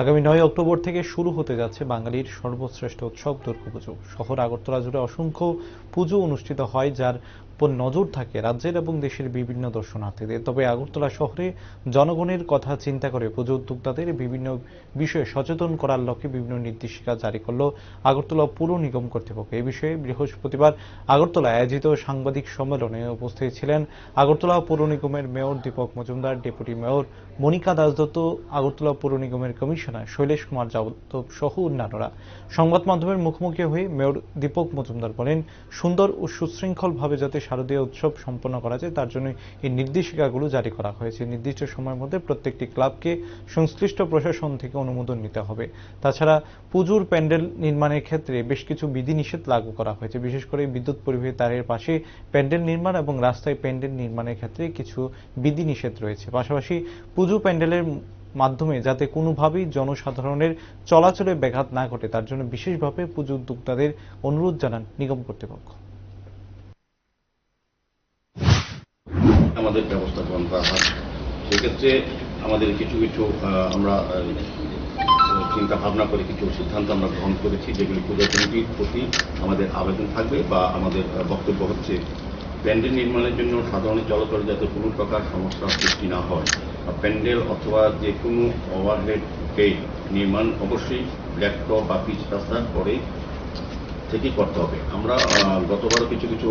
আগামী নয় অক্টোবর থেকে শুরু হতে যাচ্ছে বাঙালির সর্বশ্রেষ্ঠ উৎসব, দুর্গাপুজো। শহর আগরতলা জুড়ে অসংখ্য পুজো অনুষ্ঠিত হয়, যার উপর নজর থাকে রাজ্যের এবং দেশের বিভিন্ন দর্শনার্থীদের। তবে আগরতলা শহরে জনগণের কথা চিন্তা করে পুজো উদ্যোক্তাদের বিভিন্ন বিষয়ে সচেতন করার লক্ষ্যে বিভিন্ন নির্দেশিকা জারি করল আগরতলা পুর নিগম কর্তৃপক্ষ। এই বিষয়ে বৃহস্পতিবার আগরতলায় আয়োজিত সাংবাদিক সম্মেলনে উপস্থিত ছিলেন আগরতলা পৌর নিগমের mayor Dipak Majumdar, deputy mayor Monika Dasdutta Agartala পৌর নিগমের কমিশনার শৈলেশ কুমার যাদব সহ অন্যান্যরা। সংবাদ মাধ্যমের মুখোমুখি হয়ে মেয়র দীপক মজুমদার বলেন, সুন্দর ও সুশৃঙ্খলভাবে যাতে শারদীয় উৎসব সম্পন্ন করা যায়, তার জন্য এই নির্দেশিকাগুলো জারি করা হয়েছে। নির্দিষ্ট সময়ের মধ্যে প্রত্যেকটি ক্লাবকে সংশ্লিষ্ট প্রশাসন থেকে অনুমোদন নিতে হবে। তাছাড়া পুজোর প্যান্ডেল নির্মাণের ক্ষেত্রে বেশ কিছু বিধিনিষেধ লাগু করা হয়েছে। বিশেষ করে বিদ্যুৎ পরিবাহী তারের পাশে প্যান্ডেল নির্মাণ এবং রাস্তায় প্যান্ডেল নির্মাণের ক্ষেত্রে কিছু বিধিনিষেধ রয়েছে। পাশাপাশি পুজো প্যান্ডেলের মাধ্যমে যাতে কোনোভাবেই জনসাধারণের চলাচলে ব্যাঘাত না ঘটে, তার জন্য বিশেষভাবে পুজো উদ্যোক্তাদের অনুরোধ জানান নিগম কর্তৃপক্ষ। আমাদের ব্যবস্থা গ্রহণ করা হয়। সেক্ষেত্রে আমাদের কিছু কিছু আমরা চিন্তা ভাবনা করে কিছু সিদ্ধান্ত আমরা গ্রহণ করেছি, যেগুলি পূজা কমিটির প্রতি আমাদের আবেদন থাকবে বা আমাদের বক্তব্য হচ্ছে। প্যান্ডেল নির্মাণের জন্য সাধারণ চলাচলে যাতে কোনো প্রকার সমস্যার সৃষ্টি না হয় প্যান্ডেল অথবা যে কোনো ওভারহেড গেট নির্মাণ অবশ্যই ল্যাপটপ বা পিচ রাস্তার পরে থেকেই করতে হবে। আমরা গতবারও কিছু কিছু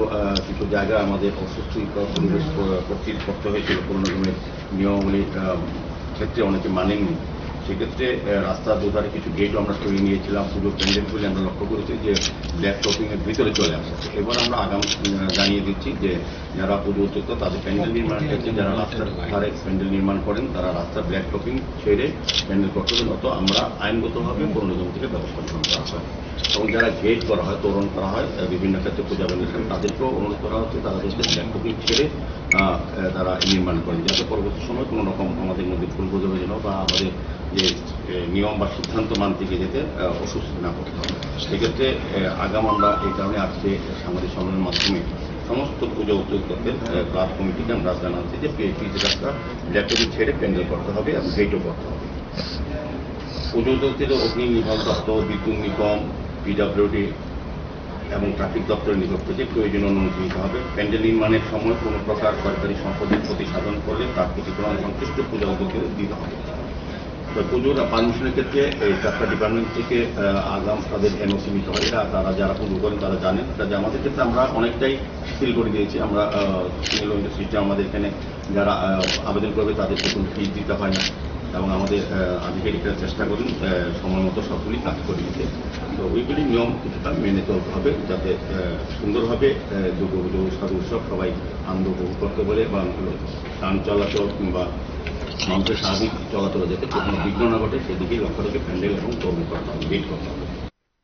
কিছু জায়গা আমাদের অস্বস্তিকর পরিবেশ কর্তৃক করতে হয়েছিল। পুরনো নিয়মাবলী ক্ষেত্রে অনেকে মানেননি। সেক্ষেত্রে রাস্তার দুধারে কিছু গেটও আমরা সরিয়ে নিয়েছিলাম পুজো প্যান্ডেলগুলি আমরা লক্ষ্য করেছি যে ব্ল্যাক টপিং এর ভিতরে চলে আসে এবার আমরা আগাম জানিয়ে দিচ্ছি যে যারা পুজো উদ্যোক্তা তাদের প্যান্ডেল নির্মাণ ক্ষেত্রে যারা রাস্তার ধারে প্যান্ডেল নির্মাণ করেন, তারা রাস্তার ব্ল্যাক টপিং ছেড়ে প্যান্ডেল করতে নত আমরা আইনগতভাবে পৌর নিগম থেকে ব্যবস্থা গ্রহণ করা হয়। এবং যারা গেট করা হয়, তোরণ করা হয় বিভিন্ন ক্ষেত্রে পূজা অনুষ্ঠান তাদেরকেও অনুরোধ করা হচ্ছে, তারা যাতে ব্ল্যাক টপিং ছেড়ে তারা নির্মাণ করেন। যাতে পরবর্তী সময় কোনো রকম আমাদের মধ্যে ভুল বোঝাবুঝি না বা আমাদের যে নিয়ম বা সিদ্ধান্ত মানতে গিয়ে যেতে অসুস্থ না করতে হবে। সেক্ষেত্রে আগাম আমরা এই কারণে আজকে সাংবাদিক সম্মেলনের মাধ্যমে সমস্ত পুজো উদ্যোক্তাদের ক্লাব কমিটিকে আমরা জানাচ্ছি যে পিএইচ রাস্তা ল্যাপটপি ছেড়ে প্যান্ডেল করতে হবে এবং গেটও করতে হবে। পুজো উদ্যোক্তাদের অগ্নি নির্মাণ দপ্তর, বিদ্যুৎ নিগম পিডাব্লিউডি এবং ট্রাফিক দপ্তরের নিকট থেকে প্রয়োজনীয় অনুমতি নিতে হবে। প্যান্ডেল নির্মাণের সময় কোনো প্রকার সরকারি সম্পদের ক্ষতি সাধন করলে তার ক্ষতিপূরণ সংশ্লিষ্ট পূজা উদ্যোগীদের দিতে হবে। পুজোর পারমিশনের ক্ষেত্রে এই চারটা ডিপার্টমেন্ট থেকে আগাম তাদের এনওসি নিতে হয়। এটা তারা যারা পুজো করেন তারা জানেন। কাজে আমাদের ক্ষেত্রে আমরা অনেকটাই শিথিল করে দিয়েছি। আমরা সিঙ্গেল উইন্ডো আমাদের এখানে যারা আবেদন করবে তাদেরকে কোনো ফিস দিতে হয় না। এবং আমাদের আধিকারিকরা চেষ্টা করুন সময় মতো সবগুলি কাজ করে দিতে তো ওইগুলি নিয়ম কিছুটা মেনে চলতে হবে যাতে সুন্দরভাবে আহ, দুর্গাপুজো উৎসব সবাই আনন্দ উপভোগ করতে বলে বা টান চলাচল কিংবা মানুষের স্বাভাবিক চলাচলে যাতে কোনো বিঘ্ন না ঘটে সেদিকেই লক্ষ্য রেখে প্যান্ডেল এবং কর্মী করতে হবে বিট করতে হবে।